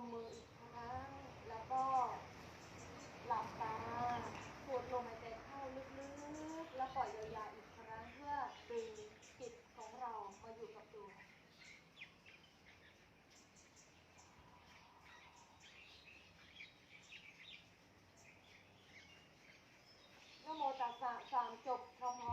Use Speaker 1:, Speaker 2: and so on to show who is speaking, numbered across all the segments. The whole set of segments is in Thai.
Speaker 1: มมืออีกครั้ง แล้วก็หลับตาสูดลมหายใจเข้าลึกๆ แล้วปล่อยยาวๆอีกครั้งเพื่อดึงจิตของเรามาอยู่กับตัวนโมตัสสะสามจบธรรม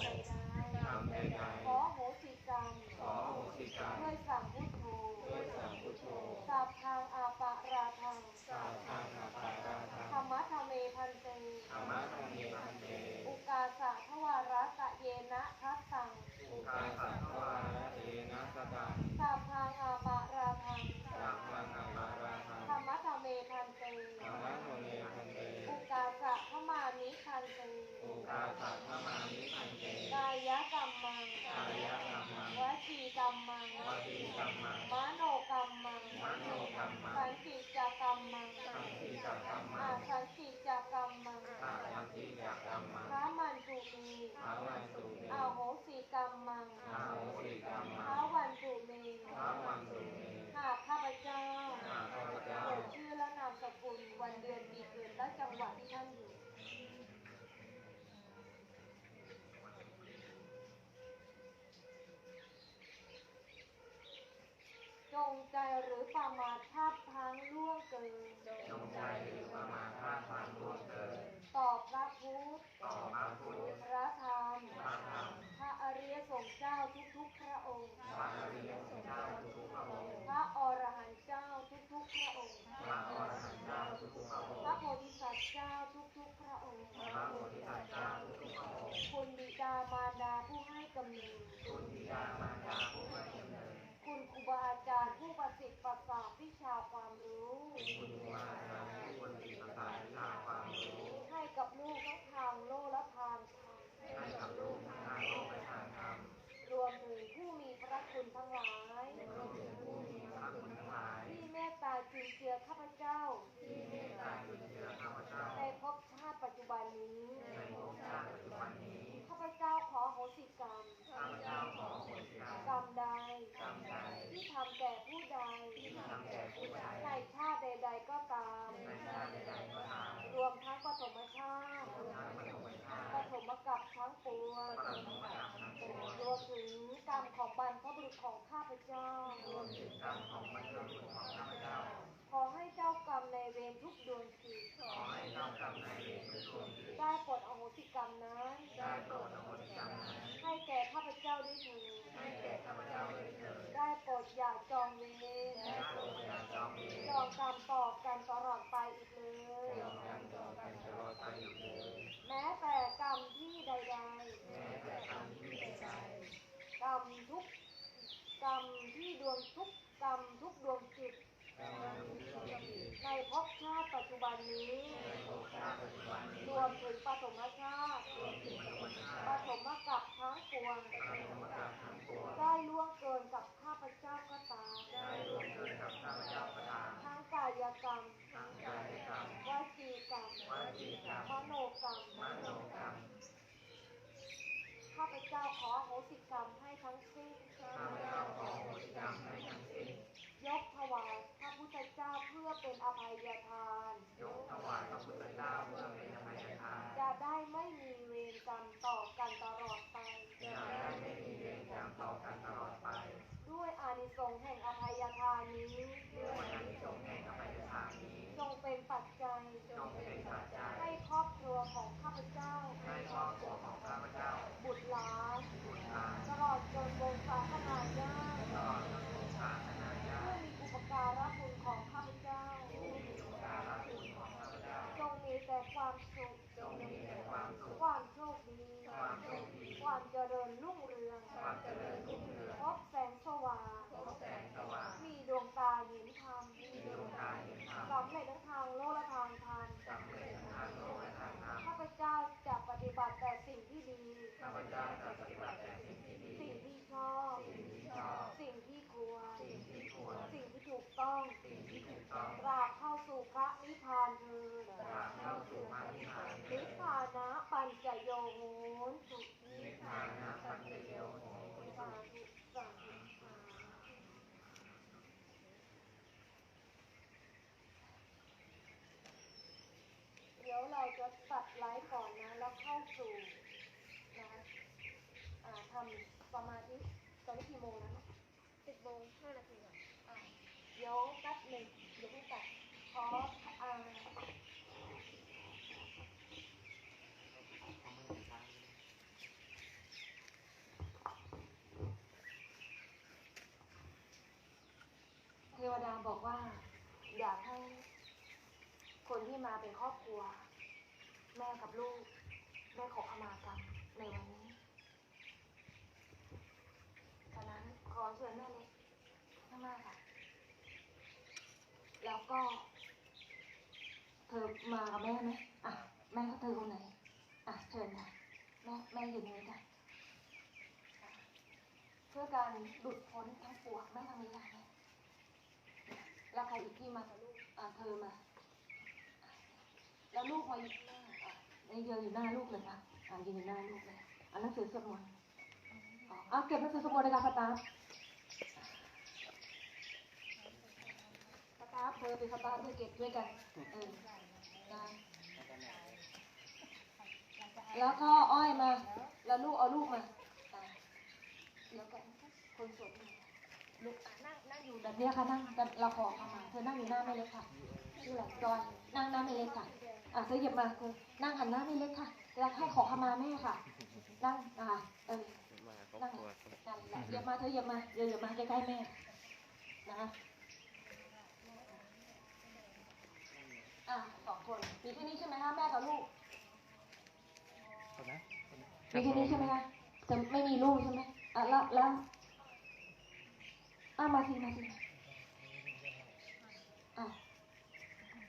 Speaker 1: Later. งใจหรือประมาทพาพลั้งล่วงเกิน
Speaker 2: จงใจหรือประมาทพาพลั้งล่วงเกิน
Speaker 1: ต่อ วงได้ล่วงเกินกับข้าพเจ้า
Speaker 2: ก็
Speaker 1: ตา
Speaker 2: ม
Speaker 1: ได้
Speaker 2: ล่ว
Speaker 1: งเกิ
Speaker 2: นกั
Speaker 1: บข้าพเจ้าก็ตามทั้งกายกรรม
Speaker 2: ทั้งกายกรรม
Speaker 1: วจีกรรม
Speaker 2: วจีกรรม
Speaker 1: มโนกรรม
Speaker 2: มโนกรรม
Speaker 1: ข้าพเจ้าขอโหสิกรรมให้ทั้งสิ้น
Speaker 2: ข้าพเจ้าขอโหสิกรรมให้ทั้งสิ้น
Speaker 1: ยกถวายพระพุทธเจ้าเพื่อเป็นอภัยทาน
Speaker 2: ยกถวายพระพุทธเจ้าเพื่อั
Speaker 1: ติแต่สิ่งที่
Speaker 2: ดี
Speaker 1: ข้าพเจ้า
Speaker 2: จะ
Speaker 1: ปฏิ
Speaker 2: บัติแต่
Speaker 1: สิ่ง
Speaker 2: ที่ดี
Speaker 1: ชอบ สิ่ง
Speaker 2: ที่ชอ
Speaker 1: บ สิ่
Speaker 2: งที่คว
Speaker 1: ร สิ่งที่
Speaker 2: ควร
Speaker 1: สิ่งที่ถูกต้อง สู่นะคะอ่าทำสมาธิตอนนี้กี่โมงแล้วนะ
Speaker 3: สิบโมงห้านาทีค่ะ
Speaker 1: อ่าเดี๋ยวแป๊บหนึ่งเดี๋ยวพี่ตัดขออ่าเทวดาบอกว่า อยากให้คนที่มาเป็นครอบครัว แม่กับลูกได้ขอขมากรรมในวันนี้ฉะนั้นข อเชิญแม่เล็กข้างหน้าค่ะ แล้วก็ เธอมากับแม่ไหมอะ แม่เธอคนไหน อะเชิญค่ะแม่แม่อยู่นี่จ้ะเพื่อการหลุดพ้นทั้งปวงแม่ทำนี้ค่ะแม่แล้วใครอีกที่มากับลูกอะเธอมา แล้วลูกมาอยู่หน้าอะนี่เดียวอยู่หน้าลูกเลยนะอะยืนอยู่หน้าลูกเลยอ่านหนังสือสวดมนต์อ๋อเก็บหนังสือสวดมนต์เลยค่ะสตา ฟสตาฟเธอเป็นสตาฟด้วยเก็บด้วยกันเออได้แล้วก็อ้อยมา แล้วลูกเอาลูกมาอะเดี๋ยวกันคนสวดลูกนั่งนั่งอยู่แบบนี้ค่ะนั่งเราขอเข้ามาเธอนั่งอยู่หน้าไม่เล็กค่ะชื่ออะไรจอยนั่งหน้าไม่เล็กค่ะอะเธอหยิบมาเธอนั่งหันหน้าไม่เล็กค่ะแล้วให้ขอขมาแม่ค่ะ นั่งอะเออ
Speaker 2: มาครอบ
Speaker 1: นั่งนั่นแหละหยิบมาเธอหยิบมาเดี๋ยวหยิบมาใกล้ๆแม่นะคะ อะสองคนมีแค่นี้ใช่ไหมคะแม่กับลูก
Speaker 2: คนนะ
Speaker 1: มีแค่นี้ใช่ไหมคะจะไม่มีลูกใช่ไหมอะแล้วแล้วอะมาสิมาสิอะ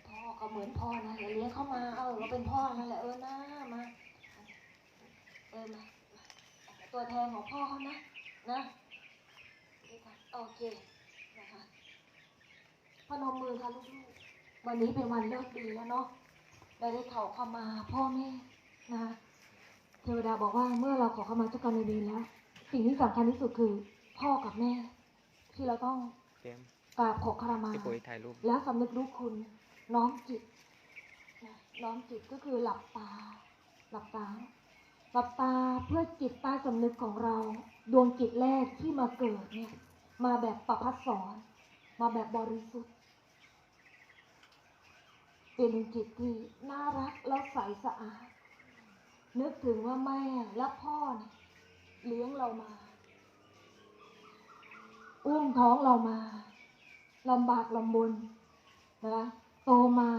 Speaker 1: พ่อก็เหมือนพ่อนะอย่าเลี้ยงเข้ามาเออเราเป็นพ่อนั่นแหละเออนะมาเออมามาตัวแทนของพ่อเขานะนะนี่ค่ะโอเคนะคะพนมมือค่ะลูกๆ วันนี้เป็นวันเลิกดีแล้วเนาะได้ได้เขาเข้ามาพ่อแม่นะคะเทวดาบอกว่าเมื่อเราขอเข้ามาเจ้ากรรมนายเวรแล้ว สิ่งที่สำคัญที่สุดคือพ่อกับแม่ ที่เราต้อง
Speaker 2: เตรียม
Speaker 1: กราบขอขมา
Speaker 2: พี่ปุ๋ยถ่ายรูป
Speaker 1: แล้วสำนึกรู้คุณน้อมจิตนะน้อมจิตก็คือหลับตา หลับตา หลับตาเพื่อจิตใต้สำนึกของเรา ดวงจิตแรกที่มาเกิดเนี่ย มาแบบประพัดสอน มาแบบบริสุทธิ์ เป็นจิตที่น่ารักแล้วใสสะอาด นึกถึงว่าแม่และพ่อเนี่ยเลี้ยงเรามา อุ้มท้องเรามาลำบากลำบนนะโตมา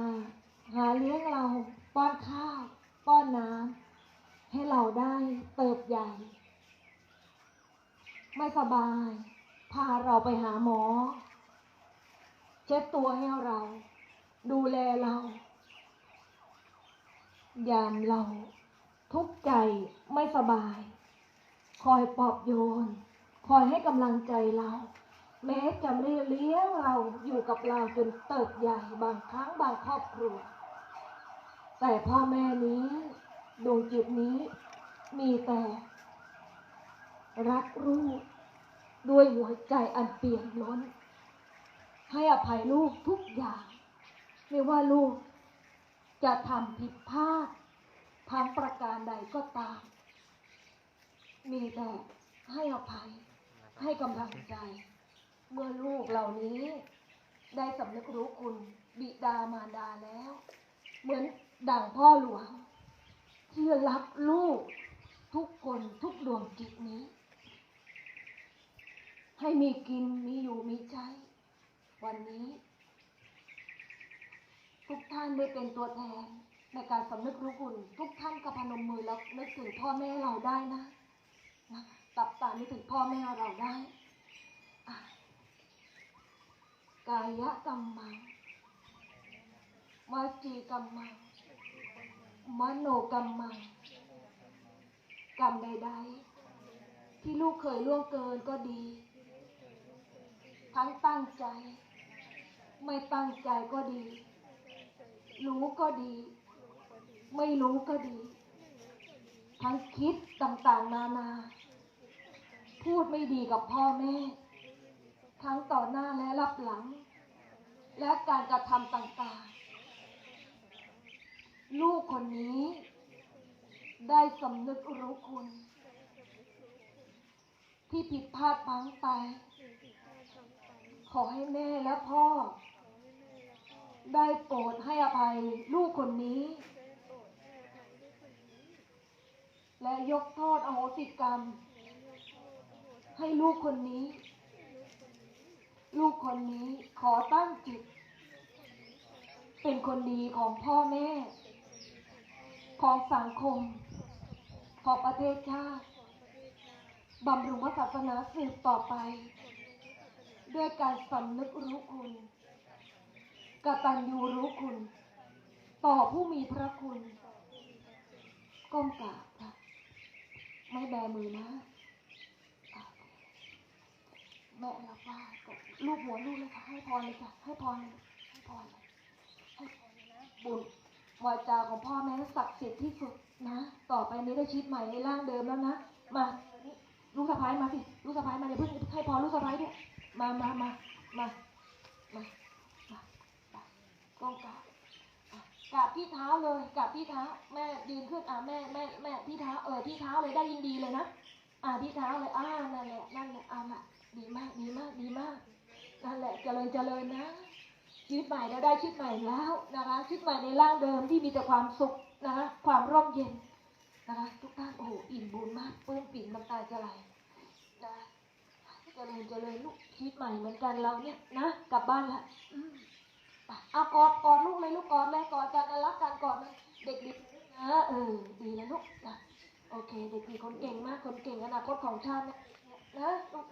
Speaker 1: หาเลี้ยงเราป้อนข้าวป้อนน้ำให้เราได้เติบใหญ่ ไม่สบาย พาเราไปหาหมอ เช็ดตัวให้เรา ดูแลเรา ยามเราทุกข์ใจไม่สบาย คอยปลอบโยน คอยให้กำลังใจเรา แม้จะไม่เลี้ยงเราอยู่กับเราจนเติบใหญ่บางครั้งบางครอบครัว แต่พ่อแม่นี้ดวงจิตนี้มีแต่ รักลูกด้วยหัวใจอันเปี่ยมล้น ให้อภัยลูกทุกอย่าง ไม่ว่าลูกจะทำผิดพลาดทางประการใดก็ตาม มีแต่ให้อภัย ให้กำลังใจ เมื่อลูกเหล่านี้ ได้สำนึกรู้คุณบิดามารดาแล้ว เหมือนดั่งพ่อหลวง ที่รักลูกทุกคนทุกดวงจิตนี้ ให้มีกินมีอยู่มีใช้วันนี้ ทุกท่านได้เป็นตัวแทน ในการสำนึกรู้คุณทุกท่านก็พนมมือแล้วนึกถึงพ่อแม่เราได้นะนะตับตานึกถึงพ่อแม่เราได้กายกรรมังวาจีกรรมังมโนกรรมังกรรมใดๆ ที่ลูกเคยล่วงเกินก็ดี ทั้งตั้งใจ ไม่ตั้งใจก็ดี รู้ก็ดี ไม่รู้ก็ดี ทั้งคิดต่างๆ นานา พูดไม่ดีกับพ่อแม่ ทั้งต่อหน้าและรับหลัง และการกระทำต่างๆ ลูกคนนี้ ได้สำนึกรู้คุณ ที่ผิดพลาดพลั้งไป ขอให้แม่และพ่อ ได้โปรดให้อภัยลูกคนนี้ และยกโทษอโหสิกรรม ให้ลูกคนนี้ ลูกคนนี้ขอตั้งจิต เป็นคนดีของพ่อแม่ ของสังคม ของประเทศชาติบำรุงพระศาสนาสืบต่อไป ด้วยการสำนึกรู้คุณ กตัญญูรู้คุณ ต่อผู้มีพระคุณ ก้มกราบค่ะไม่แบมือนะแม่รับว่ากับลูกหัวลูกเลยค่ะ ให้พรเลยจ้ะให้พรเลยให้พรเลยให้พรเลยนะบุญวาจาของพ่อแม่ศักดิ์สิทธิ์ที่สุดนะ ต่อไปนี้ได้ชีวิตใหม่ในร่างเดิมแล้วนะ มาลูกสะพ้ายมาสิ ลูกสะพ้ายมาเดี๋ยวเพิ่งให้พรลูกสะพ้ายด้วยมามามามา ก้มกราบกราบที่เท้าเลยกราบที่เท้าแม่ยืนขึ้นอะแม่แม่แม่ที่เท้าเออที่เท้าเลยได้ยินดีเลยนะอะที่เท้าเลยอ่านั่นแหละนั่นแหละอะมาดีมากดีมากดีมากนั่นแหละเจริญเจริญนะชีวิตใหม่แล้วได้ชีวิตใหม่แล้วนะคะชีวิตใหม่ในร่างเดิมที่มีแต่ความสุขนะคะความร่มเย็นนะคะทุกท่านโอ้โหอิ่มบุญมากปลื้มปิ่นน้ำตาจะไหลนะคะเจริญเจริญลูกชีวิตใหม่เหมือนกันเราเนี่ยนะกลับบ้านละอื เอากอดกอดลูกเลยลูกกอดเลยกอดกันรักกันกอดเลยเด็กดีนะเออดีแล้วลูกนะโอเค เด็กดีคนเก่งมากคนเก่งอนาคตของชาตินะนะลูก